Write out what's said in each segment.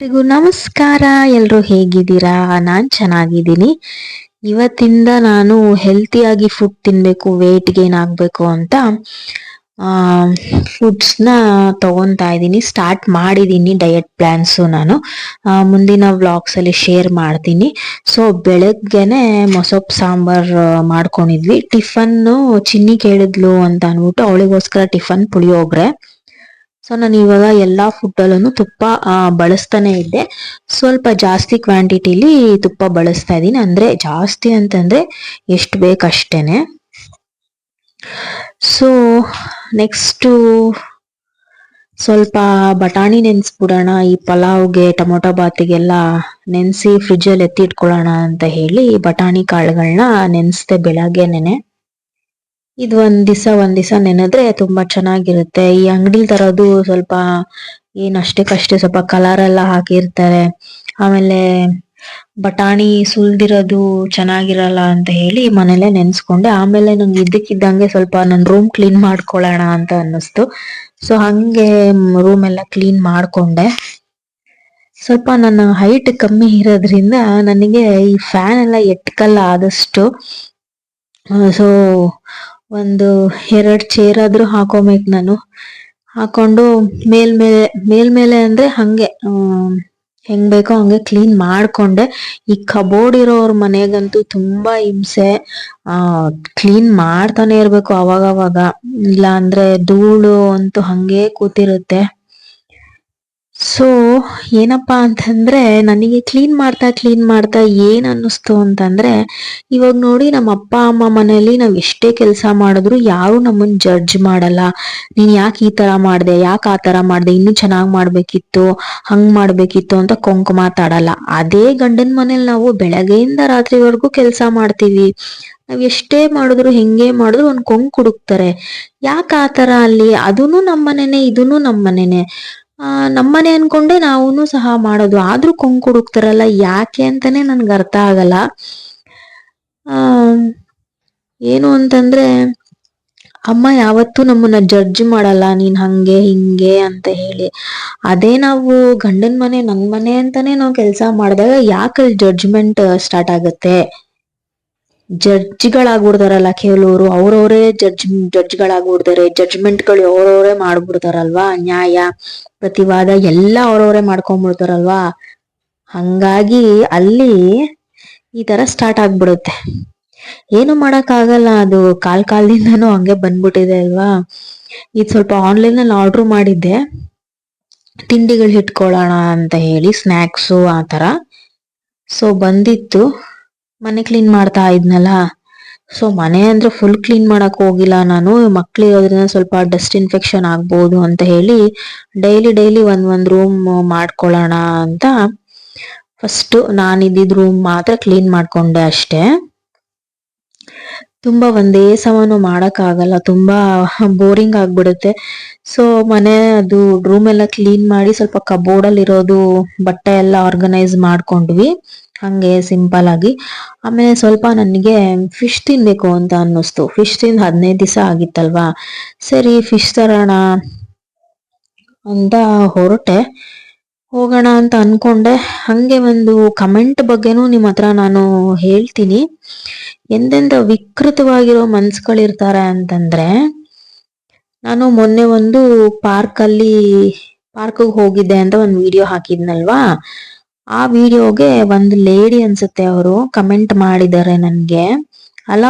ಎಲ್ರಿಗೂ ನಮಸ್ಕಾರ. ಎಲ್ಲರೂ ಹೇಗಿದ್ದೀರಾ? ನಾನು ಚೆನ್ನಾಗಿದ್ದೀನಿ. ಇವತ್ತಿಂದ ನಾನು ಹೆಲ್ತಿಯಾಗಿ ಫುಡ್ ತಿನ್ನಬೇಕು ವೇಟ್ ಗೇನ್ ಆಗಬೇಕು ಅಂತ ಫುಡ್ಸ್ನ ತಗೊತಾ ಇದ್ದೀನಿ. ಸ್ಟಾರ್ಟ್ ಮಾಡಿದ್ದೀನಿ ಡಯಟ್ ಪ್ಲಾನ್ಸ್ ನಾನು. ಮುಂದಿನ ಮುಂದಿನ ವ್ಲಾಗ್ಸಲ್ಲಿ ಶೇರ್ ಮಾಡ್ತೀನಿ. ಸೊ ಬೆಳಗ್ಗೆನೆ ಮೊಸೊಪ್ ಸಾಂಬಾರ್ ಮಾಡ್ಕೊಂಡಿದ್ವಿ. ಟಿಫನ್ನು ಚಿನ್ನಿ ಕೇಳಿದ್ಲು ಅಂತ ಅಂದ್ಬಿಟ್ಟು ಅವಳಿಗೋಸ್ಕರ ಟಿಫನ್ ಪುಳಿಯೋಗ್ರೆ. ಸೊ ನಾನು ಇವಾಗ ಎಲ್ಲಾ ಫುಡ್ಡಲ್ಲೂ ತುಪ್ಪ ಬಳಸ್ತಾನೆ ಇದ್ದೆ. ಸ್ವಲ್ಪ ಜಾಸ್ತಿ ಕ್ವಾಂಟಿಟಿಲಿ ತುಪ್ಪ ಬಳಸ್ತಾ ಇದ್ದೀನಿ. ಅಂದ್ರೆ ಜಾಸ್ತಿ ಅಂತಂದ್ರೆ ಎಷ್ಟು ಬೇಕಷ್ಟೇನೆ. ಸೊ ನೆಕ್ಸ್ಟ್ ಸ್ವಲ್ಪ ಬಟಾಣಿ ನೆನೆಸ್ಬಿಡೋಣ. ಈ ಪಲಾವ್ಗೆ, ಟೊಮೊಟೊ ಬಾತಿಗೆಲ್ಲ ನೆನೆಸಿ ಫ್ರಿಜ್ಜಲ್ಲಿ ಎತ್ತಿಟ್ಕೊಳ್ಳೋಣ ಅಂತ ಹೇಳಿ ಬಟಾಣಿ ಕಾಳುಗಳನ್ನ ನೆನೆಸ್ದೆ ಬೆಳಗ್ಗೆನೆನೆ. ಇದು ಒಂದ್ ದಿವಸ ಒಂದ್ ದಿವಸ ನೆನೆದ್ರೆ ತುಂಬಾ ಚೆನ್ನಾಗಿರುತ್ತೆ. ಈ ಅಂಗಡಿ ತರೋದು ಸ್ವಲ್ಪ ಏನ್ ಅಷ್ಟಕ್ಕಷ್ಟೇ ಸ್ವಲ್ಪ ಕಲರ್ ಎಲ್ಲ ಹಾಕಿರ್ತಾರೆ. ಆಮೇಲೆ ಬಟಾಣಿ ಸುಲ್ದಿರೋದು ಚೆನ್ನಾಗಿರಲ್ಲ ಅಂತ ಹೇಳಿ ಮನೇಲೆ ನೆನ್ಸ್ಕೊಂಡೆ. ಆಮೇಲೆ ನಂಗೆ ಇದ್ದಕ್ಕಿದ್ದಂಗೆ ಸ್ವಲ್ಪ ನನ್ ರೂಮ್ ಕ್ಲೀನ್ ಮಾಡ್ಕೊಳ್ಳೋಣ ಅಂತ ಅನ್ನಿಸ್ತು. ಸೊ ಹಂಗೆ ರೂಮ್ ಎಲ್ಲ ಕ್ಲೀನ್ ಮಾಡ್ಕೊಂಡೆ. ಸ್ವಲ್ಪ ನನ್ನ ಹೈಟ್ ಕಮ್ಮಿ ಇರೋದ್ರಿಂದ ನನಗೆ ಈ ಫ್ಯಾನ್ ಎಲ್ಲ ಎಟ್ಕಲ್ಲ ಆದಷ್ಟು. ಸೊ ಒಂದು ಎರಡ್ ಚೇರ್ ಆದ್ರೂ ಹಾಕೋಬೇಕು ನಾನು. ಹಾಕೊಂಡು ಮೇಲ್ಮೇಲೆ ಮೇಲ್ಮೇಲೆ ಅಂದ್ರೆ ಹಂಗೆ ಹೆಂಗ್ ಬೇಕೋ ಹಂಗೆ ಕ್ಲೀನ್ ಮಾಡ್ಕೊಂಡೆ. ಈ ಕಬೋರ್ಡ್ ಇರೋರ್ ಮನೆಗಂತೂ ತುಂಬಾ ಹಿಂಸೆ. ಆ ಕ್ಲೀನ್ ಮಾಡ್ತಾನೆ ಇರ್ಬೇಕು ಅವಾಗವಾಗ. ಅವಾಗ ಇಲ್ಲ ಅಂದ್ರೆ ಧೂಳು ಅಂತೂ ಹಂಗೆ ಕೂತಿರುತ್ತೆ. ಸೊ ಏನಪ್ಪ ಅಂತಂದ್ರೆ ನನಗೆ ಕ್ಲೀನ್ ಮಾಡ್ತಾ ಕ್ಲೀನ್ ಮಾಡ್ತಾ ಏನ್ ಅನ್ನಿಸ್ತು ಅಂತಂದ್ರೆ, ಇವಾಗ ನೋಡಿ ನಮ್ಮ ಅಪ್ಪ, ಅಮ್ಮ ಮನೆಯಲ್ಲಿ ನಾವ್ ಎಷ್ಟೇ ಕೆಲಸ ಮಾಡಿದ್ರು ಯಾರು ನಮ್ಮನ್ ಜಡ್ಜ್ ಮಾಡಲ್ಲ. ನೀನ್ ಯಾಕೆ ಈ ತರ ಮಾಡ್ದೆ, ಯಾಕೆ ಆ ತರ ಮಾಡ್ದೆ, ಇನ್ನೂ ಚೆನ್ನಾಗ್ ಮಾಡ್ಬೇಕಿತ್ತು, ಹಂಗ್ ಮಾಡ್ಬೇಕಿತ್ತು ಅಂತ ಕೊಂಕು ಮಾತಾಡಲ್ಲ. ಅದೇ ಗಂಡನ್ ಮನೇಲಿ ನಾವು ಬೆಳಗ್ಗೆಯಿಂದ ರಾತ್ರಿವರೆಗೂ ಕೆಲಸ ಮಾಡ್ತೀವಿ. ನಾವ್ ಎಷ್ಟೇ ಮಾಡಿದ್ರು, ಹೆಂಗೆ ಮಾಡಿದ್ರು ಒಂದ್ ಕೊಂಕ್ ಹುಡುಕ್ತಾರೆ. ಯಾಕೆ ಆ ತರ ಅಲ್ಲಿ? ಅದೂನು ನಮ್ಮನೇನೆ ಇದೂ ನಮ್ಮನೇನೆ ನಮ್ಮನೆ ಅನ್ಕೊಂಡೆ ನಾವು ಸಹ ಮಾಡೋದು. ಆದ್ರೂ ಕೊಂಕು ಹುಡುಕ್ತಾರಲ್ಲ, ಯಾಕೆ ಅಂತಾನೆ ನನ್ಗೆ ಅರ್ಥ ಆಗಲ್ಲ. ಆ, ಏನು ಅಂತಂದ್ರೆ, ಅಮ್ಮ ಯಾವತ್ತೂ ನಮ್ಮನ್ನ ಜಡ್ಜ್ ಮಾಡಲ್ಲ, ನೀನ್ ಹಂಗೆ, ಹಿಂಗೆ ಅಂತ ಹೇಳಿ. ಅದೇ ನಾವು ಗಂಡನ ಮನೆ, ನನ್ ಮನೆ ಅಂತಾನೆ ನಾವು ಕೆಲಸ ಮಾಡಿದಾಗ ಯಾಕೆ ಜಡ್ಜ್ಮೆಂಟ್ ಸ್ಟಾರ್ಟ್ ಆಗುತ್ತೆ? ಜಡ್ಜ್ಗಳಾಗ್ಬಿಡ್ತಾರಲ್ಲ ಕೆಲವರು, ಅವ್ರವರೇ ಜಡ್ಜ್, ಜಡ್ಜ್ಗಳಾಗ್ಬಿಡ್ತಾರೆ ಜಡ್ಜ್ಮೆಂಟ್ಗಳು ಅವ್ರವರೇ ಮಾಡ್ಬಿಡ್ತಾರಲ್ವಾ, ನ್ಯಾಯ, ಪ್ರತಿವಾದ ಎಲ್ಲ ಅವ್ರವರೇ ಮಾಡ್ಕೊಂಡ್ಬಿಡ್ತಾರಲ್ವಾ ಹಂಗಾಗಿ ಅಲ್ಲಿ ಈ ತರ ಸ್ಟಾರ್ಟ್ ಆಗ್ಬಿಡುತ್ತೆ. ಏನು ಮಾಡಕ್ ಆಗಲ್ಲ ಅದು, ಕಾಲ್ ಕಾಲದಿಂದನೂ ಹಂಗೆ ಬಂದ್ಬಿಟ್ಟಿದೆ ಅಲ್ವಾ? ಇದು ಸ್ವಲ್ಪ ಆನ್ಲೈನ್ ಅಲ್ಲಿ ಆರ್ಡರ್ ಮಾಡಿದ್ದೆ. ತಿಂಡಿಗಳು ಇಟ್ಕೊಳ್ಳೋಣ ಅಂತ ಹೇಳಿ ಸ್ನ್ಯಾಕ್ಸು ಆ ತರ. ಸೊ ಬಂದಿತ್ತು. ಮನೆ ಕ್ಲೀನ್ ಮಾಡ್ತಾ ಇದ್ನಲ್ಲ. ಸೊ ಮನೆ ಅಂದ್ರೆ ಫುಲ್ ಕ್ಲೀನ್ ಮಾಡಕ್ ಹೋಗಿಲ್ಲ ನಾನು. ಮಕ್ಳಿರೋದ್ರಿಂದ ಸ್ವಲ್ಪ ಡಸ್ಟ್ ಇನ್ಫೆಕ್ಷನ್ ಆಗ್ಬೋದು ಅಂತ ಹೇಳಿ ಡೈಲಿ ಡೈಲಿ ಒಂದ್ ಒಂದ್ ರೂಮ್ ಮಾಡ್ಕೊಳ್ಳೋಣ ಅಂತ ಫಸ್ಟ್ ನಾನು ಇದ್ದಿದ್ ರೂಮ್ ಮಾತ್ರ ಕ್ಲೀನ್ ಮಾಡ್ಕೊಂಡೆ ಅಷ್ಟೇ. ತುಂಬಾ ಒಂದೇ ಸಮಾನು ಮಾಡಕ್ ಆಗಲ್ಲ ತುಂಬಾ ಬೋರಿಂಗ್ ಆಗ್ಬಿಡುತ್ತೆ. ಸೊ ಮನೆ ಅದು ರೂಮ್ ಎಲ್ಲ ಕ್ಲೀನ್ ಮಾಡಿ ಸ್ವಲ್ಪ ಕಬೋರ್ಡ್ ಅಲ್ಲಿ ಇರೋದು ಬಟ್ಟೆ ಎಲ್ಲ ಆರ್ಗನೈಸ್ ಮಾಡ್ಕೊಂಡ್ವಿ. ಹಂಗೆ ಸಿಂಪಲ್ ಆಗಿ. ಆಮೇಲೆ ಸ್ವಲ್ಪ ನನಗೆ ಫಿಶ್ ತಿನ್ಬೇಕು ಅಂತ ಅನ್ನಿಸ್ತು. ಫಿಶ್ ತಿಂದು ಹದಿನೈದು ದಿವಸ ಆಗಿತ್ತಲ್ವಾ? ಸರಿ ಫಿಶ್ ತರೋಣ ಅಂತ ಹೊರಟೆ. ಹೋಗೋಣ ಅಂತ ಅನ್ಕೊಂಡೆ. ಹಂಗೆ ಒಂದು ಕಮೆಂಟ್ ಬಗ್ಗೆನೂ ನಿಮ್ಮ ಹತ್ರ ನಾನು ಹೇಳ್ತೀನಿ. ಎಂದೆಂದ ವಿಕೃತವಾಗಿರೋ ಮನ್ಸುಗಳಿರ್ತಾರೆ ಅಂತಂದ್ರೆ, ನಾನು ಮೊನ್ನೆ ಒಂದು ಪಾರ್ಕಲ್ಲಿ ಪಾರ್ಕ್ ಹೋಗಿದ್ದೆ ಅಂತ ಒಂದು ವಿಡಿಯೋ ಹಾಕಿದ್ನಲ್ವಾ? ಆ ವಿಡಿಯೋಗೆ ಒಂದು ಲೇಡಿ ಅನ್ಸುತ್ತೆ ಅವರು ಕಮೆಂಟ್ ಮಾಡಿದ್ದಾರೆ ನನ್ಗೆ. ಅಲ್ಲ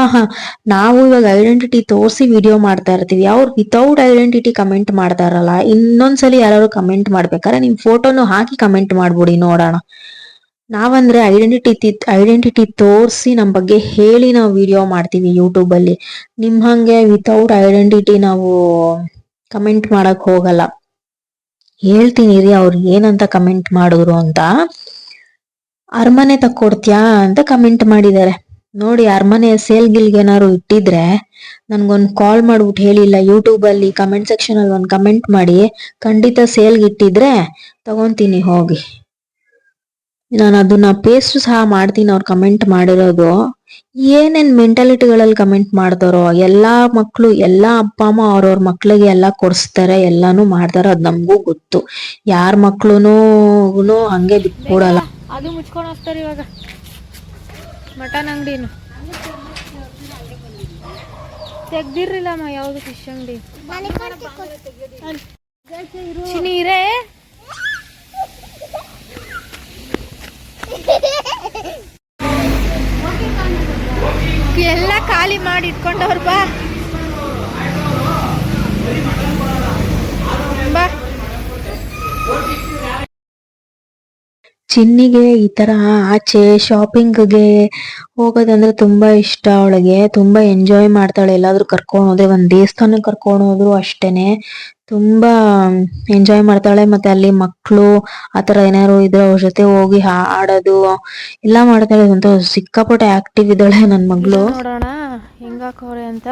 ನಾವು ಇವಾಗ ಐಡೆಂಟಿಟಿ ತೋರಿಸಿ ವಿಡಿಯೋ ಮಾಡ್ತಾ ಇರ್ತೀವಿ. ಅವ್ರು ವಿತೌಟ್ ಐಡೆಂಟಿಟಿ ಕಮೆಂಟ್ ಮಾಡ್ತಾರಲ್ಲ, ಇನ್ನೊಂದ್ಸಲಿ ಯಾರು ಕಮೆಂಟ್ ಮಾಡ್ಬೇಕಾದ್ರೆ ನಿಮ್ ಫೋಟೋನು ಹಾಕಿ ಕಮೆಂಟ್ ಮಾಡ್ಬಿಡಿ, ನೋಡೋಣ. ನಾವಂದ್ರೆ ಐಡೆಂಟಿಟಿ ಐಡೆಂಟಿಟಿ ತೋರಿಸಿ ನಮ್ ಬಗ್ಗೆ ಹೇಳಿ ನಾವು ವಿಡಿಯೋ ಮಾಡ್ತೀವಿ ಯೂಟ್ಯೂಬಲ್ಲಿ ನಿಮ್ ಹಂಗೆ ವಿತೌಟ್ ಐಡೆಂಟಿಟಿ ನಾವು ಕಮೆಂಟ್ ಮಾಡಕ್ ಹೋಗಲ್ಲ. ಹೇಳ್ತೀನಿ ರೀ ಅವ್ರು ಏನಂತ ಕಮೆಂಟ್ ಮಾಡಿದ್ರು ಅಂತ. ಅರಮನೆ ತಕ್ಕೊಡ್ತೀಯಾ ಅಂತ ಕಮೆಂಟ್ ಮಾಡಿದ್ದಾರೆ ನೋಡಿ, ಅರಮನೆ ಸೇಲ್ ಗಿಲ್ಗೆ ಏನಾದ್ರು ಇಟ್ಟಿದ್ರೆ ನನ್ಗೊಂದು ಕಾಲ್ ಮಾಡ್ಬಿಟ್ಟು ಹೇಳಿಲ್ಲ ಯೂಟ್ಯೂಬ್ ಅಲ್ಲಿ ಕಮೆಂಟ್ ಸೆಕ್ಷನ್ ಅಲ್ಲಿ ಒಂದು ಕಮೆಂಟ್ ಮಾಡಿ, ಖಂಡಿತ ಸೇಲ್ಗೆ ಇಟ್ಟಿದ್ರೆ ತಗೊಂತೀನಿ, ಹೋಗಿ. ನಾನು ಅದನ್ನ ಪೇಸ್ಟ್ ಸಹ ಮಾಡ್ತೀನಿ, ಅವ್ರು ಕಮೆಂಟ್ ಮಾಡಿರೋದು. ಏನೇನ್ ಮೆಂಟಾಲಿಟಿಗಳಲ್ಲಿ ಕಮೆಂಟ್ ಮಾಡ್ತಾರೋ, ಎಲ್ಲಾ ಮಕ್ಳು, ಎಲ್ಲಾ ಅಪ್ಪ, ಅಮ್ಮ ಅವ್ರವ್ರ ಮಕ್ಳಿಗೆ ಎಲ್ಲಾ ಕೊಡ್ಸ್ತಾರೆ, ಎಲ್ಲಾನು ಮಾಡ್ತಾರ, ಅದ್ ನಮಗೂ ಗೊತ್ತು. ಯಾರ್ ಮಕ್ಳುನು ಹಂಗೆ ಬಿಟ್ಕೊಡಲ್ಲ ಅದು ಮುಚ್ಕೊಂಡು ಹೋಗ್ತಾರೆ ಇವಾಗ. ಮಟನ್ ಅಂಗಡಿನು. ತೆಗ್ದಿರ್ಲಿಲ್ಲಮ್ಮ ಯಾವ್ದು ಫಿಶ್ ಅಂಗಡಿ. ಚಿನಿ ಇರೇ. ಎಲ್ಲ ಖಾಲಿ ಮಾಡಿ ಇಟ್ಕೊಂಡವ್ರು ಬಾ. ಬಾ. ಚಿನ್ನಿಗೆ ಈ ತರ ಆಚೆ ಶಾಪಿಂಗ್ಗೆ ಹೋಗೋದಂದ್ರೆ ತುಂಬಾ ಇಷ್ಟ ಅವಳಿಗೆ. ತುಂಬಾ ಎಂಜಾಯ್ ಮಾಡ್ತಾಳೆ. ಎಲ್ಲಾದ್ರೂ ಕರ್ಕೊಂಡು ಹೋದ್ರೆ, ಒಂದ್ ದೇವಸ್ಥಾನಕ್ಕೆ ಕರ್ಕೊಂಡು ಹೋದ್ರು ಅಷ್ಟೇನೆ. ತುಂಬಾ ಎಂಜಾಯ್ ಮಾಡ್ತಾಳೆ. ಮತ್ತೆ ಅಲ್ಲಿ ಮಕ್ಕಳು ಆತರ ಏನಾದ್ರು ಇದ್ರೆ ಅವ್ರ ಜೊತೆ ಹೋಗಿ ಆಡೋದು, ಎಲ್ಲಾ ಮಾಡ್ತಾಳೆ. ಅಂತ ಸಿಕ್ಕಾಪಟ್ಟೆ ಆಕ್ಟಿವ್ ಇದ್ದಾಳೆ ನನ್ ಮಗಳು. ನೋಡೋಣ ಅಂತ.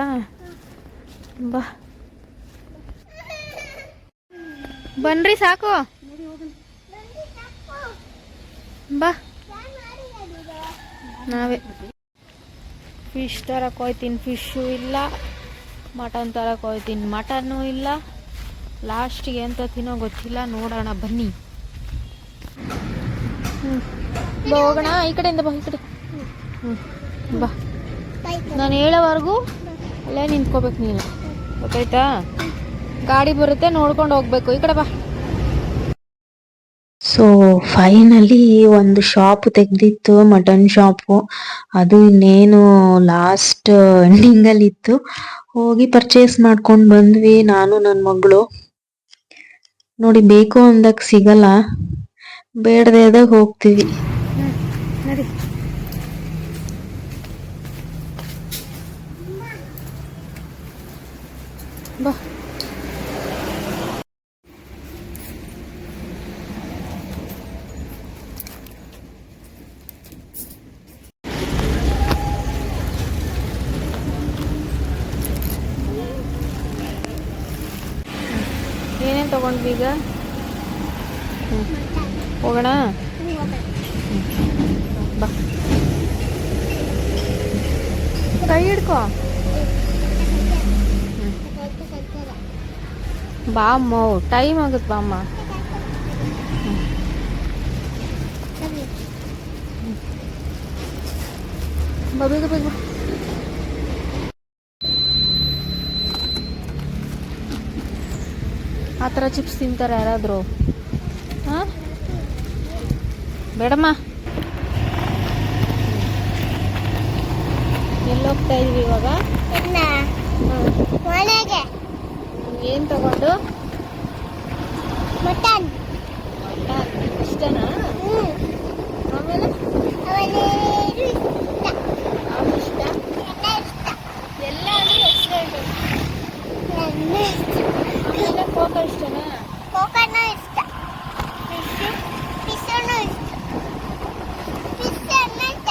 ಬನ್ರಿ ಸಾಕು. ಬಾ. ನಾವೇ. ಫಿಶ್ ತರಕ್ಕೆ ಹೋಯ್ತೀನಿ ಫಿಶು ಇಲ್ಲ. ಮಟನ್ ತರಕ್ಕೆ ಹೋಯ್ತೀನಿ ಮಟನ್ನು ಇಲ್ಲ. ಲಾಸ್ಟಿಗೆ ಎಂತ ತಿನ್ನೋ ಗೊತ್ತಿಲ್ಲ. ನೋಡೋಣ, ಬನ್ನಿ. ಹ್ಞೂ ಹೋಗೋಣ. ಈ ಕಡೆಯಿಂದ ಬಾ, ಈ ಕಡೆ. ಹ್ಞೂ ಬಾ. ನಾನು ಹೇಳೋವರೆಗೂ ಅಲ್ಲೇ ನಿಂತ್ಕೋಬೇಕು ನೀನು. ಗೊತ್ತಾಯ್ತಾ? ಗಾಡಿ ಬರುತ್ತೆ, ನೋಡ್ಕೊಂಡು ಹೋಗ್ಬೇಕು. ಈ ಕಡೆ ಬಾ. ಸೊ ಫೈನಲಿ ಒಂದು ಶಾಪ್ ತೆಗ್ದಿತ್ತು ಮಟನ್ ಶಾಪು ಅದು ಇನ್ನೇನು ಲಾಸ್ಟ್ ಎಂಡಿಂಗ್ ಅಲ್ಲಿ ಇತ್ತು. ಹೋಗಿ ಪರ್ಚೇಸ್ ಮಾಡ್ಕೊಂಡು ಬಂದ್ವಿ ನಾನು ನನ್ನ ಮಗಳು. ನೋಡಿ, ಬೇಕು ಅಂದಾಗ ಸಿಗಲ್ಲ. ಬೇಡದೆ ಹೋಗ್ತೀವಿ ನಡಿ ಬಾ ಏನೇನು ತಗೊಂಡ್ವಿ ಈಗ ಹ್ಮ್. ಹೋಗೋಣ? ಬಾ. ಕೈ ಹಿಡ್ಕೋ. ಬಾ ಅಮ್ಮ ಟೈಮ್ ಆಗುತ್ತೆ ಬಾ ಅಮ್ಮ ಬೇಗ ಬೇಗ ಆ ಥರ ಚಿಪ್ಸ್ ತಿಂತಾರೆ ಯಾರಾದರೂ. ಹಾಂ? ಬೇಡಮ್ಮ. ಎಲ್ಲೋಗ್ತಾ ಇದ್ವಿ ಇವಾಗ? ಏನ್ ಏನು ತಗೊಂಡು? ಮಟನ್. ಮಟನ್. ಇಷ್ಟನಾ? ಆಮೇಲೆ? ಇಷ್ಟ. ಎಲ್ಲ ಅಂದ್ರೆ ನನ್ನ ಇಷ್ಟ. ಆಮೇಲೆ ಕೋಕ ಇಷ್ಟನಾ ಕೋಕನು ಇಷ್ಟ ಫಿಶನು ಇಷ್ಟ ಫಿಶ್ ಅನ್ನಂತ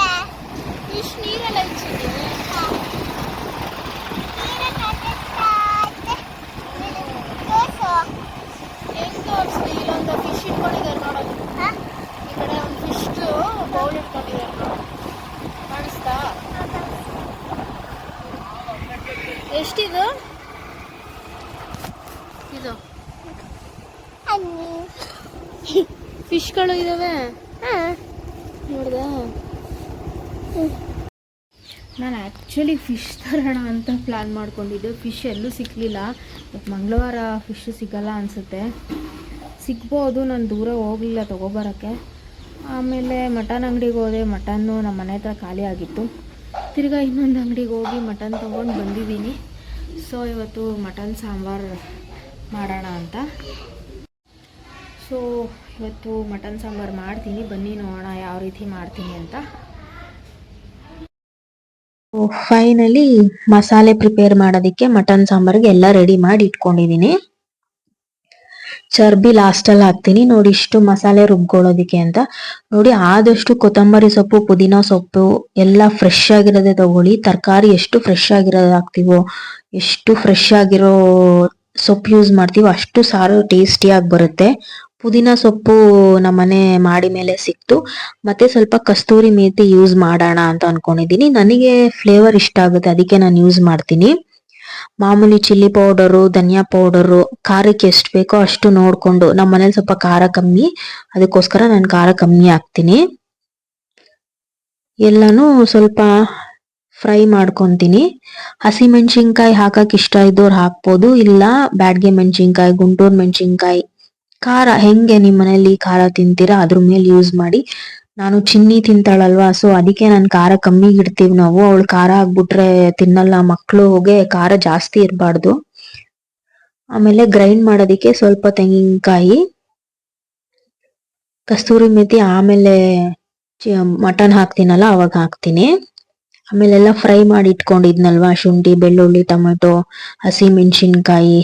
ಫಿಶ್ ನೀರೆಲ್ಲ ಇಚ್ಚಿದ್ಯಾ ಹೆಂಗ್ ತೋರಿಸ್ಲಿ ಇಲ್ಲೊಂದು ಫಿಶ್ ಇಟ್ಕೊಂಡಿದ್ದಾರೆ ನೋಡೋದು ಈ ಕಡೆ ಒಂದು ಫಿಶ್ ಬೌಲ್ ಇಟ್ಕೊಂಡಿದ್ದಾರೆ ನೋಡು ಕಾಣಿಸ್ತಾ ಎಷ್ಟಿದು ಇದು ಫಿಶ್ಗಳು ಇದಾವೆ? ನೋಡ್ದ. ನಾನು ಆ್ಯಕ್ಚುಲಿ ಫಿಶ್ ತರೋಣ ಅಂತ ಪ್ಲ್ಯಾನ್ ಮಾಡ್ಕೊಂಡಿದ್ದೆ. ಫಿಶ್ ಎಲ್ಲೂ ಸಿಕ್ಕಲಿಲ್ಲ ಬಟ್ ಮಂಗಳವಾರ ಫಿಶ್ ಸಿಗಲ್ಲ ಅನಿಸುತ್ತೆ. ಸಿಗ್ಬೋದು, ನಾನು ದೂರ ಹೋಗಲಿಲ್ಲ ತೊಗೊಬರೋಕ್ಕೆ. ಆಮೇಲೆ ಮಟನ್ ಅಂಗಡಿಗೆ ಹೋದೆ. ಮಟನ್ನು ನಮ್ಮ ಮನೆ ಹತ್ರ ಖಾಲಿ ಆಗಿತ್ತು. ತಿರ್ಗಾ ಇನ್ನೊಂದು ಅಂಗಡಿಗೆ ಹೋಗಿ ಮಟನ್ ತೊಗೊಂಡು ಬಂದಿದ್ದೀನಿ. ಸೊ ಇವತ್ತು ಮಟನ್ ಸಾಂಬಾರು ಮಾಡೋಣ ಅಂತ. ಸೊ ಇವತ್ತು ಮಟನ್ ಸಾಂಬಾರು ಮಾಡ್ತೀನಿ. ಬನ್ನಿ ನೋಡೋಣ ಯಾವ ರೀತಿ ಮಾಡ್ತೀನಿ ಅಂತ. ಫೈನಲಿ ಮಸಾಲೆ ಪ್ರಿಪೇರ್ ಮಾಡೋದಕ್ಕೆ ಮಟನ್ ಸಾಂಬಾರ್ಗೆ ಎಲ್ಲ ರೆಡಿ ಮಾಡಿ ಇಟ್ಕೊಂಡಿದ್ದೀನಿ. ಚರ್ಬಿ ಲಾಸ್ಟಲ್ಲಿ ಹಾಕ್ತೀನಿ. ನೋಡಿ ಇಷ್ಟು ಮಸಾಲೆ ರುಬ್ಕೊಳ್ಳೋದಕ್ಕೆ ಅಂತ. ನೋಡಿ ಆದಷ್ಟು ಕೊತ್ತಂಬರಿ ಸೊಪ್ಪು, ಪುದೀನ ಸೊಪ್ಪು ಎಲ್ಲ ಫ್ರೆಶ್ ಆಗಿರೋದೇ ತಗೊಳ್ಳಿ. ತರಕಾರಿ ಎಷ್ಟು ಫ್ರೆಶ್ ಆಗಿರೋದು ಹಾಕ್ತೀವೋ, ಎಷ್ಟು ಫ್ರೆಶ್ ಆಗಿರೋ ಸೊಪ್ಪು ಯೂಸ್ ಮಾಡ್ತೀವೋ ಅಷ್ಟು ಸಾರು ಟೇಸ್ಟಿಯಾಗಿ ಬರುತ್ತೆ. ಪುದೀನ ಸೊಪ್ಪು ನಮ್ಮನೆ ಮಾಡಿ ಮೇಲೆ ಸಿಕ್ತು. ಮತ್ತೆ ಸ್ವಲ್ಪ ಕಸ್ತೂರಿ ಮೇತಿ ಯೂಸ್ ಮಾಡೋಣ ಅಂತ ಅನ್ಕೊಂಡಿದ್ದೀನಿ. ನನಗೆ ಫ್ಲೇವರ್ ಇಷ್ಟ ಆಗುತ್ತೆ, ಅದಕ್ಕೆ ನಾನು ಯೂಸ್ ಮಾಡ್ತೀನಿ. ಮಾಮೂಲಿ ಚಿಲ್ಲಿ ಪೌಡರು ಧನಿಯಾ ಪೌಡರು ಖಾರಕ್ಕೆ ಎಷ್ಟು ಬೇಕೋ ಅಷ್ಟು ನೋಡಿಕೊಂಡು ನಮ್ಮ ಮನೇಲಿ ಸ್ವಲ್ಪ ಖಾರ ಕಮ್ಮಿ, ಅದಕ್ಕೋಸ್ಕರ ನಾನು ಖಾರ ಕಮ್ಮಿ ಹಾಕ್ತೀನಿ. ಎಲ್ಲಾನು ಸ್ವಲ್ಪ ಫ್ರೈ ಮಾಡ್ಕೊತೀನಿ. ಹಸಿ ಮೆಣಸಿನ್ಕಾಯಿ ಹಾಕಕ್ ಇಷ್ಟ ಇದ್ದವ್ರು ಹಾಕ್ಬೋದು, ಇಲ್ಲ ಬ್ಯಾಡ್ಗೆ ಮೆಣಸಿನ್ಕಾಯಿ ಗುಂಟೂರು ಮೆಣಸಿನ್ಕಾಯಿ ಖಾರ ಹೆಂಗೆ ನಿಮ್ಮ ಮನೇಲಿ ಖಾರ ತಿಂತೀರಾ? ಅದ್ರ ಮೇಲೆ ಯೂಸ್ ಮಾಡಿ. ನಾನು ಚಿನ್ನಿ ತಿಂತಾಳಲ್ವಾ? ಸೊ ಅದಕ್ಕೆ ನಾನು ಖಾರ ಕಮ್ಮಿ ಇಡ್ತೀವಿ ನಾವು. ಅವಳು ಖಾರ ಆಗ್ಬಿಟ್ರೆ ತಿನ್ನಲ್ಲ ಮಕ್ಳುಗೆ ಖಾರ ಜಾಸ್ತಿ ಇರಬಾರ್ದು. ಆಮೇಲೆ ಗ್ರೈಂಡ್ ಮಾಡೋದಿಕ್ಕೆ ಸ್ವಲ್ಪ ತೆಂಗಿನಕಾಯಿ, ಕಸ್ತೂರಿ ಮೆಥಿ ಆಮೇಲೆ ಮಟನ್ ಹಾಕ್ತೀನಲ್ಲ, ಅವಾಗ ಹಾಕ್ತೀನಿ. ಆಮೇಲೆಲ್ಲ ಫ್ರೈ ಮಾಡಿ ಇಟ್ಕೊಂಡಿದ್ನಲ್ವಾ? ಶುಂಠಿ, ಬೆಳ್ಳುಳ್ಳಿ, ಟೊಮೆಟೊ, ಹಸಿ ಮೆಣಸಿನ್ಕಾಯಿ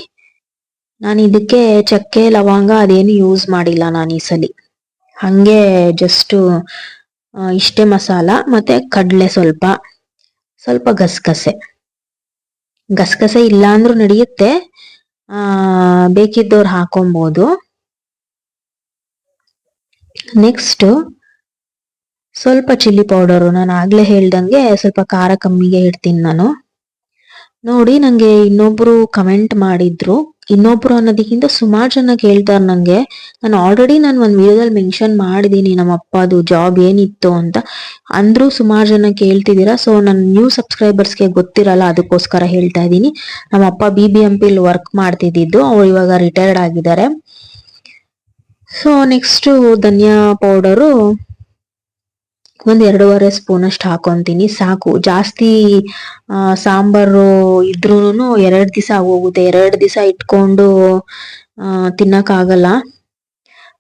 ನಾನು ಇದಕ್ಕೆ ಚಕ್ಕೆ, ಲವಂಗ ಅದೇನು ಯೂಸ್ ಮಾಡಿಲ್ಲ ನಾನು ಈ ಸಲ. ಹಂಗೆ ಜಸ್ಟ್ ಇಷ್ಟೇ ಮಸಾಲ ಮತ್ತೆ ಕಡಲೆ ಸ್ವಲ್ಪ. ಸ್ವಲ್ಪ ಗಸಗಸೆ. ಗಸಗಸೆ ಇಲ್ಲ ಅಂದ್ರೂ ನಡೆಯುತ್ತೆ ಬೇಕಿದ್ದವ್ರು ಹಾಕೊಬೋದು. ನೆಕ್ಸ್ಟ್ ಸ್ವಲ್ಪ ಚಿಲ್ಲಿ ಪೌಡರು ನಾನು ಆಗ್ಲೇ ಹೇಳ್ದಂಗೆ ಸ್ವಲ್ಪ ಖಾರ ಕಮ್ಮಿಗೆ ಇಡ್ತೀನಿ ನಾನು. ನೋಡಿ ನಂಗೆ ಇನ್ನೊಬ್ರು ಕಮೆಂಟ್ ಮಾಡಿದ್ರು. ಇನ್ನೊಬ್ರು ಅನ್ನೋದಕ್ಕಿಂತ ಸುಮಾರು ಜನ ಕೇಳ್ತಾರೆ ನಂಗೆ, ನಾನು ಆಲ್ರೆಡಿ ನಾನು ಒಂದ್ ವಿಡಿಯೋದಲ್ಲಿ ಮೆನ್ಷನ್ ಮಾಡಿದೀನಿ ನಮ್ಮ ಅಪ್ಪದು ಜಾಬ್ ಏನಿತ್ತು ಅಂತ. ಅಂದ್ರೂ ಸುಮಾರು ಜನ ಕೇಳ್ತಿದ್ದೀರಾ ಸೊ ನನ್ನ ನ್ಯೂ ಸಬ್ಸ್ಕ್ರೈಬರ್ಸ್ಗೆ ಗೊತ್ತಿರಲ್ಲ, ಅದಕ್ಕೋಸ್ಕರ ಹೇಳ್ತಾ ಇದ್ದೀನಿ. ನಮ್ಮ ಅಪ್ಪ B B M P work ಮಾಡ್ತಿದ್ದಿದ್ದು, ಅವ್ರು ಇವಾಗ ರಿಟೈರ್ಡ್ ಆಗಿದ್ದಾರೆ. ಸೊ ನೆಕ್ಸ್ಟ್ ಧನಿಯಾ ಪೌಡರು ಒಂದ್ ಎರಡೂವರೆ ಸ್ಪೂನ್ ಅಷ್ಟು ಹಾಕೊಂತೀನಿ, ಸಾಕು. ಜಾಸ್ತಿ ಸಾಂಬಾರು ಇದ್ರೂನು ಎರಡ್ ದಿವಸ ಹೋಗುತ್ತೆ ಎರಡ್ ದಿವಸ ಇಟ್ಕೊಂಡು ತಿನ್ನಕ್ಕಾಗಲ್ಲ.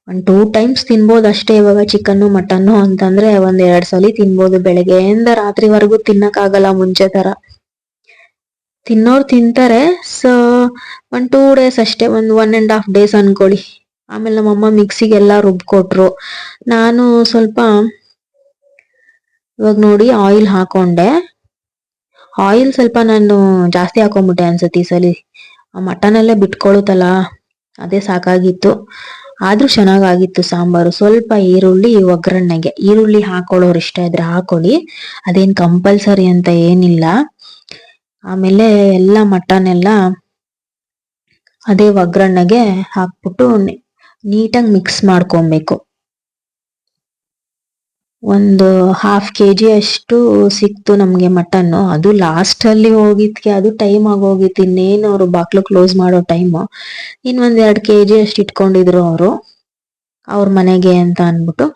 ಒಂದ್ ಟೂ ಟೈಮ್ಸ್ ತಿನ್ಬೋದು ಅಷ್ಟೇ ಇವಾಗ ಚಿಕನ್ ಮಟನ್ ಅಂತಂದ್ರೆ ಒಂದ್ ಎರಡ್ ಸಲ ತಿನ್ಬೋದು ಬೆಳಗ್ಗೆಯಿಂದ ರಾತ್ರಿವರೆಗೂ ತಿನ್ನಕ್ಕಾಗಲ್ಲ ಮುಂಚೆ ತರ ತಿನ್ನೋರು ತಿಂತಾರೆ ಸೊ ಒಂದ್ ಟೂ ಡೇಸ್ ಅಷ್ಟೇ, ಒಂದ್ ಒನ್ ಅಂಡ್ ಹಾಫ್ ಡೇಸ್ ಅನ್ಕೊಳ್ಳಿ. ಆಮೇಲೆ ನಮ್ಮಮ್ಮ ಮಿಕ್ಸಿಗೆಲ್ಲ ರುಬ್ಕೊಟ್ರು. ನಾನು ಸ್ವಲ್ಪ ಇವಾಗ ನೋಡಿ ಆಯಿಲ್ ಹಾಕೊಂಡೆ. ಆಯಿಲ್ ಸ್ವಲ್ಪ ನಾನು ಜಾಸ್ತಿ ಹಾಕೊಂಡ್ಬಿಟ್ಟೆ ಅನ್ಸುತ್ತೆ ಈ ಸಲಿ. ಮಟನ್ ಅಲ್ಲೇ ಬಿಟ್ಕೊಳುತ್ತಲ್ಲ, ಅದೇ ಸಾಕಾಗಿತ್ತು. ಆದ್ರೂ ಚೆನ್ನಾಗಾಗಿತ್ತು ಸಾಂಬಾರು. ಸ್ವಲ್ಪ ಈರುಳ್ಳಿ, ಒಗ್ಗರಣೆಗೆ. ಈರುಳ್ಳಿ ಹಾಕೊಳ್ಳೋರು ಇಷ್ಟ ಇದ್ರೆ ಹಾಕೊಳ್ಳಿ. ಅದೇನ್ ಕಂಪಲ್ಸರಿ ಅಂತ ಏನಿಲ್ಲ. ಆಮೇಲೆ ಎಲ್ಲ ಮಟನ್ ಎಲ್ಲ ಅದೇ ಒಗ್ಗರಣೆಗೆ ಹಾಕ್ಬಿಟ್ಟು ನೀಟಾಗಿ ಮಿಕ್ಸ್ ಮಾಡ್ಕೊಬೇಕು. ಒಂದು ಹಾಫ್ ಕೆ ಜಿ ಅಷ್ಟು ಸಿಕ್ತು ನಮ್ಗೆ ಮಟನ್ ಅದು ಲಾಸ್ಟ್ ಅಲ್ಲಿ ಹೋಗಿದ್ಕೆ ಅದು ಟೈಮ್ ಆಗೋಗಿತ್ತು. ಇನ್ನೇನು ಅವರು ಬಾಕ್ಲು ಕ್ಲೋಸ್ ಮಾಡೋ ಟೈಮ್ ಇನ್ ಒಂದ್ ಎರಡ್ ಕೆ ಜಿ ಅಷ್ಟು ಇಟ್ಕೊಂಡಿದ್ರು ಅವರು, ಅವ್ರ ಮನೆಗೆ ಅಂತ ಅನ್ಬಿಟ್ಟು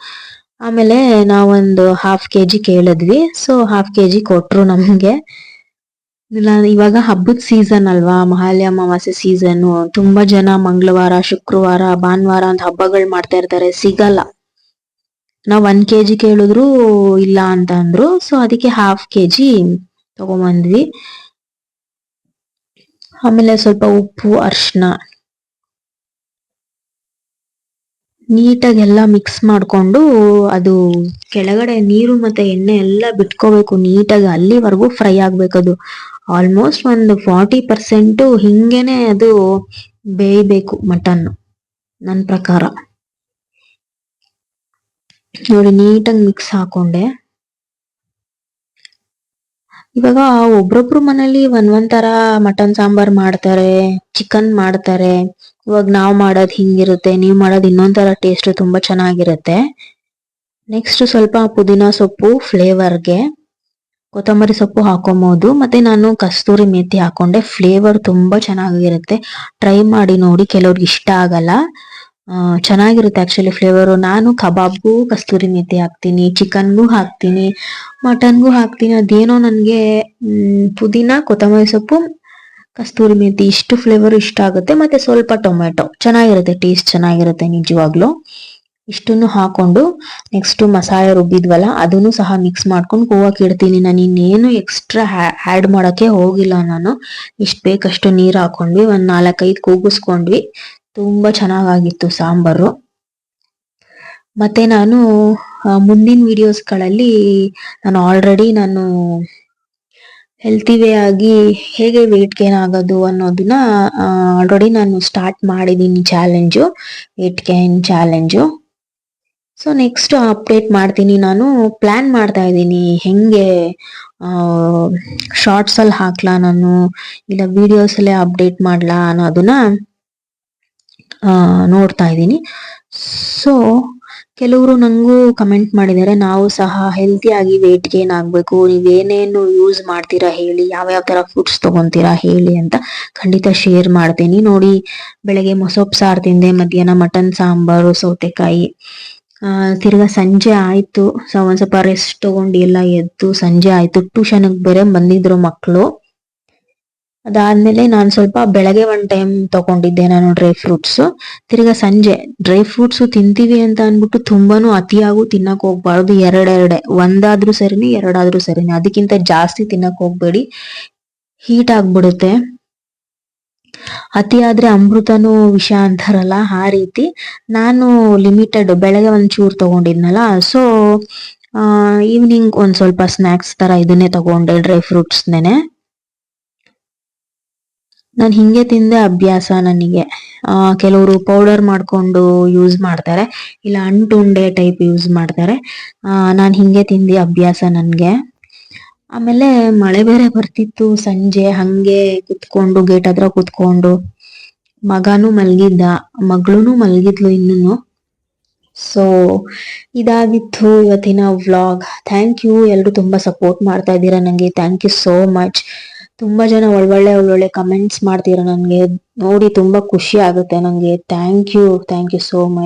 ಆಮೇಲೆ ನಾವೊಂದು ಹಾಫ್ ಕೆ ಜಿ ಕೇಳಿದ್ವಿ. ಸೊ ಹಾಫ್ ಕೆ ಜಿ ಕೊಟ್ರು ನಮ್ಗೆ. ಇಲ್ಲ, ಇವಾಗ ಹಬ್ಬದ ಸೀಸನ್ ಅಲ್ವಾ? ಮಹಾಲಯ ಅಮಾವಾಸ್ಯೆ ಸೀಸನ್ ತುಂಬಾ ಜನ ಮಂಗಳವಾರ, ಶುಕ್ರವಾರ, ಭಾನುವಾರ ಅಂತ ಹಬ್ಬಗಳು ಮಾಡ್ತಾ ಇರ್ತಾರೆ. ಸಿಗಲ್ಲ. ನಾವ್ ಒನ್ ಕೆ ಜಿ ಕೇಳಿದ್ರು ಇಲ್ಲ ಅಂತ ಅಂದ್ರು. ಸೊ ಅದಕ್ಕೆ ಹಾಫ್ ಕೆ ಜಿ ತಗೊಂಬಂದ್ವಿ. ಆಮೇಲೆ ಸ್ವಲ್ಪ ಉಪ್ಪು ಅರ್ಶಿನ ನೀಟಾಗಿ ಎಲ್ಲ ಮಿಕ್ಸ್ ಮಾಡ್ಕೊಂಡು ಅದು ಕೆಳಗಡೆ ನೀರು ಮತ್ತೆ ಎಣ್ಣೆ ಎಲ್ಲ ಬಿಟ್ಕೋಬೇಕು ನೀಟಾಗಿ. ಅಲ್ಲಿವರೆಗೂ ಫ್ರೈ ಆಗ್ಬೇಕು ಅದು. ಆಲ್ಮೋಸ್ಟ್ ಒಂದು ಫಾರ್ಟಿ ಪರ್ಸೆಂಟ್ ಹಿಂಗೇನೆ ಅದು ಬೇಯಬೇಕು ಮಟನ್ ನನ್ನ ಪ್ರಕಾರ. ನೋಡಿ, ನೀಟಾಗಿ ಮಿಕ್ಸ್ ಹಾಕೊಂಡೆ. ಇವಾಗ ಒಬ್ರೊಬ್ರು ಮನೇಲಿ ಒಂದ್ ಒಂದ್ ತರ ಮಟನ್ ಸಾಂಬಾರ್ ಮಾಡ್ತಾರೆ ಚಿಕನ್ ಮಾಡ್ತಾರೆ. ಇವಾಗ ನಾವ್ ಮಾಡೋದ್ ಹಿಂಗಿರುತ್ತೆ, ನೀವ್ ಮಾಡೋದ್ ಇನ್ನೊಂದ್ ತರ ಟೇಸ್ಟ್ ತುಂಬಾ ಚೆನ್ನಾಗಿರುತ್ತೆ. ನೆಕ್ಸ್ಟ್ ಸ್ವಲ್ಪ ಪುದೀನ ಸೊಪ್ಪು ಫ್ಲೇವರ್ಗೆ ಕೊತ್ತಂಬರಿ ಸೊಪ್ಪು ಹಾಕೊಬಹುದು ಮತ್ತೆ ನಾನು ಕಸ್ತೂರಿ ಮೇಥಿ ಹಾಕೊಂಡೆ. ಫ್ಲೇವರ್ ತುಂಬಾ ಚೆನ್ನಾಗಿರುತ್ತೆ. ಟ್ರೈ ಮಾಡಿ ನೋಡಿ, ಕೆಲವ್ರಿಗೆ ಇಷ್ಟ ಆಗಲ್ಲ. ಚೆನ್ನಾಗಿರುತ್ತೆ ಆಕ್ಚುಲಿ ಫ್ಲೇವರ್ ನಾನು ಕಬಾಬ್ಗೂ ಕಸ್ತೂರಿ ಮೇಥಿ ಹಾಕ್ತೀನಿ, ಚಿಕನ್ಗೂ ಹಾಕ್ತೀನಿ, ಮಟನ್ಗೂ ಹಾಕ್ತೀನಿ. ಅದೇನೋ ನನಗೆ ಪುದೀನ, ಕೊತ್ತಂಬರಿ ಸೊಪ್ಪು, ಕಸ್ತೂರಿ ಮೇಥಿ ಇಷ್ಟು ಫ್ಲೇವರ್ ಇಷ್ಟ ಆಗುತ್ತೆ. ಮತ್ತೆ ಸ್ವಲ್ಪ ಟೊಮೆಟೊ ಚೆನ್ನಾಗಿರುತ್ತೆ ಟೇಸ್ಟ್ ಚೆನ್ನಾಗಿರುತ್ತೆ ನಿಜವಾಗ್ಲು. ಇಷ್ಟನ್ನು ಹಾಕೊಂಡು ನೆಕ್ಸ್ಟ್ ಮಸಾಲೆ ರುಬ್ಬಿದ್ವಲ್ಲ, ಅದನ್ನು ಸಹ ಮಿಕ್ಸ್ ಮಾಡ್ಕೊಂಡು ಕೂವಕ್ಕೆ ಇಡ್ತೀನಿ. ನಾನು ಇನ್ನೇನು ಎಕ್ಸ್ಟ್ರಾ ಆ್ಯಡ್ ಮಾಡೋಕ್ಕೆ ಹೋಗಿಲ್ಲ ನಾನು. ಇಷ್ಟು ಬೇಕಷ್ಟು ನೀರು ಹಾಕೊಂಡ್ವಿ, ಒಂದು ನಾಲ್ಕೈದು ಕೂಗಿಸ್ಕೊಂಡ್ವಿ. ತುಂಬಾ ಚೆನ್ನಾಗಾಗಿತ್ತು ಸಾಂಬಾರು. ಮತ್ತೆ ನಾನು ಮುಂದಿನ ವಿಡಿಯೋಸ್ಗಳಲ್ಲಿ ನಾನು ಆಲ್ರೆಡಿ ನಾನು ಹೆಲ್ತಿ ವೇ ಆಗಿ ಹೇಗೆ ವೆಯ್ಟ್ ಗೇನ್ ಆಗೋದು ಅನ್ನೋದನ್ನ ಆಲ್ರೆಡಿ ನಾನು ಸ್ಟಾರ್ಟ್ ಮಾಡಿದ್ದೀನಿ challenge weight gain challenge so next update ಮಾಡ್ತೀನಿ. ನಾನು ಪ್ಲ್ಯಾನ್ ಮಾಡ್ತಾ ಇದ್ದೀನಿ. ಹೆಂಗೆ ಶಾರ್ಟ್ಸ್ ಅಲ್ಲಿ ಹಾಕ್ಲಾ ನಾನು, ಇಲ್ಲ ವಿಡಿಯೋಸ್ ಅಲ್ಲೇ ಅಪ್ಡೇಟ್ ಮಾಡ್ಲಾ ಅನ್ನೋದನ್ನ. ನೋಡ್ತಾ ಇದ್ದೀನಿ. ಸೊ ಕೆಲವರು ನನಗೂ ಕಮೆಂಟ್ ಮಾಡಿದ್ದಾರೆ, ನಾವು ಸಹ ಹೆಲ್ತಿಯಾಗಿ ವೆಯ್ಟ್ ಗೇನ್ ಆಗಬೇಕು. ನೀವೇನೇನು ಯೂಸ್ ಮಾಡ್ತೀರಾ ಹೇಳಿ ಯಾವ ಯಾವ ತರ ಫುಡ್ಸ್ ತೊಗೊತೀರಾ ಹೇಳಿ ಅಂತ ಖಂಡಿತ ಶೇರ್ ಮಾಡ್ತೀನಿ. ನೋಡಿ, ಬೆಳಗ್ಗೆ ಮೊಸೊಪ್ಪು ಸಾರು ತಿಂದೆ, ಮಧ್ಯಾಹ್ನ ಮಟನ್ ಸಾಂಬಾರು, ಸೌತೆಕಾಯಿ. ತಿರ್ಗಾ ಸಂಜೆ ಆಯಿತು. ಸೊ, ಒಂದು ಸ್ವಲ್ಪ ರೆಸ್ಟ್ ತೊಗೊಂಡು ಎಲ್ಲ ಎದ್ದು ಸಂಜೆ ಆಯಿತು. ಟ್ಯೂಷನಿಗೆ ಬೇರೆ ಬಂದಿದ್ರು ಮಕ್ಕಳು ಅದಾದ್ಮೇಲೆ ನಾನು ಸ್ವಲ್ಪ ಬೆಳಗ್ಗೆ ಒಂದ್ ಟೈಮ್ ತಗೊಂಡಿದ್ದೆ ನಾನು ಡ್ರೈ ಫ್ರೂಟ್ಸ್ ತಿರ್ಗಾ ಸಂಜೆ ಡ್ರೈ ಫ್ರೂಟ್ಸ್ ತಿಂತೀವಿ ಅಂತ ಅನ್ಬಿಟ್ಟು ತುಂಬಾನು ಅತಿಯಾಗೂ ತಿನ್ನಕ್ ಹೋಗ್ಬಾರ್ದು. ಎರಡೆರಡೆ, ಒಂದಾದ್ರೂ ಸರಿನೆ, ಎರಡಾದ್ರೂ ಸರಿನೇ. ಅದಕ್ಕಿಂತ ಜಾಸ್ತಿ ತಿನ್ನಕ್ ಹೋಗ್ಬೇಡಿ. ಹೀಟ್ ಆಗ್ಬಿಡುತ್ತೆ. ಅತಿ ಆದ್ರೆ ಅಮೃತನೂ ವಿಷ ಅಂತಾರಲ್ಲ, ಆ ರೀತಿ. ನಾನು ಲಿಮಿಟೆಡ್ ಬೆಳಗ್ಗೆ ಒಂದ್ ಚೂರ್ ತಗೊಂಡಿದ್ನಲ್ಲ ಸೊ ಈವ್ನಿಂಗ್ ಒಂದ್ ಸ್ವಲ್ಪ ಸ್ನಾಕ್ಸ್ ತರ ಇದನ್ನೇ ತಗೊಂಡೆ ಡ್ರೈ ಫ್ರೂಟ್ಸ್ ನೆನೆ ಹಿಂಗೆ ತಿಂದೆ ಅಭ್ಯಾಸ ನನಗೆ. ಕೆಲವರು ಪೌಡರ್ ಮಾಡಿಕೊಂಡು ಯೂಸ್ ಮಾಡ್ತಾರೆ. ಇಲ್ಲ, ಅಂಟುಂಡೆ ಟೈಪ್ ಯೂಸ್ ಮಾಡ್ತಾರೆ. ನಾನ್ ಹಿಂಗೆ ತಿಂದು ಅಭ್ಯಾಸ ನನಗೆ. ಆಮೇಲೆ ಮಳೆ ಬೇರೆ ಬರ್ತಿತ್ತು. ಸಂಜೆ ಹಂಗೆ ಕುತ್ಕೊಂಡು, ಗೇಟ್ ಹತ್ರ ಕುತ್ಕೊಂಡು, ಮಗನೂ ಮಲಗಿದ್ದ. ಮಗಳೂ ಮಲಗಿದ್ಲು ಇನ್ನೂ ಸೊ ಇದಾಗಿತ್ತು ಇವತ್ತಿನ ವ್ಲಾಗ್ ಥ್ಯಾಂಕ್ ಯು ಎಲ್ಲರೂ ತುಂಬಾ ಸಪೋರ್ಟ್ ಮಾಡ್ತಾ ಇದ್ದೀರಾ ನನಗೆ ಥ್ಯಾಂಕ್ ಯು ಸೋ ಮಚ್ ತುಂಬಾ ಜನ ಒಳ್ಳೊಳ್ಳೆ ಒಳ್ಳೊಳ್ಳೆ ಕಮೆಂಟ್ಸ್ ಮಾಡ್ತೀರಾ ನನ್ಗೆ ನೋಡಿ ತುಂಬಾ ಖುಷಿ ಆಗುತ್ತೆ ನಂಗೆ. Thank you thank you so much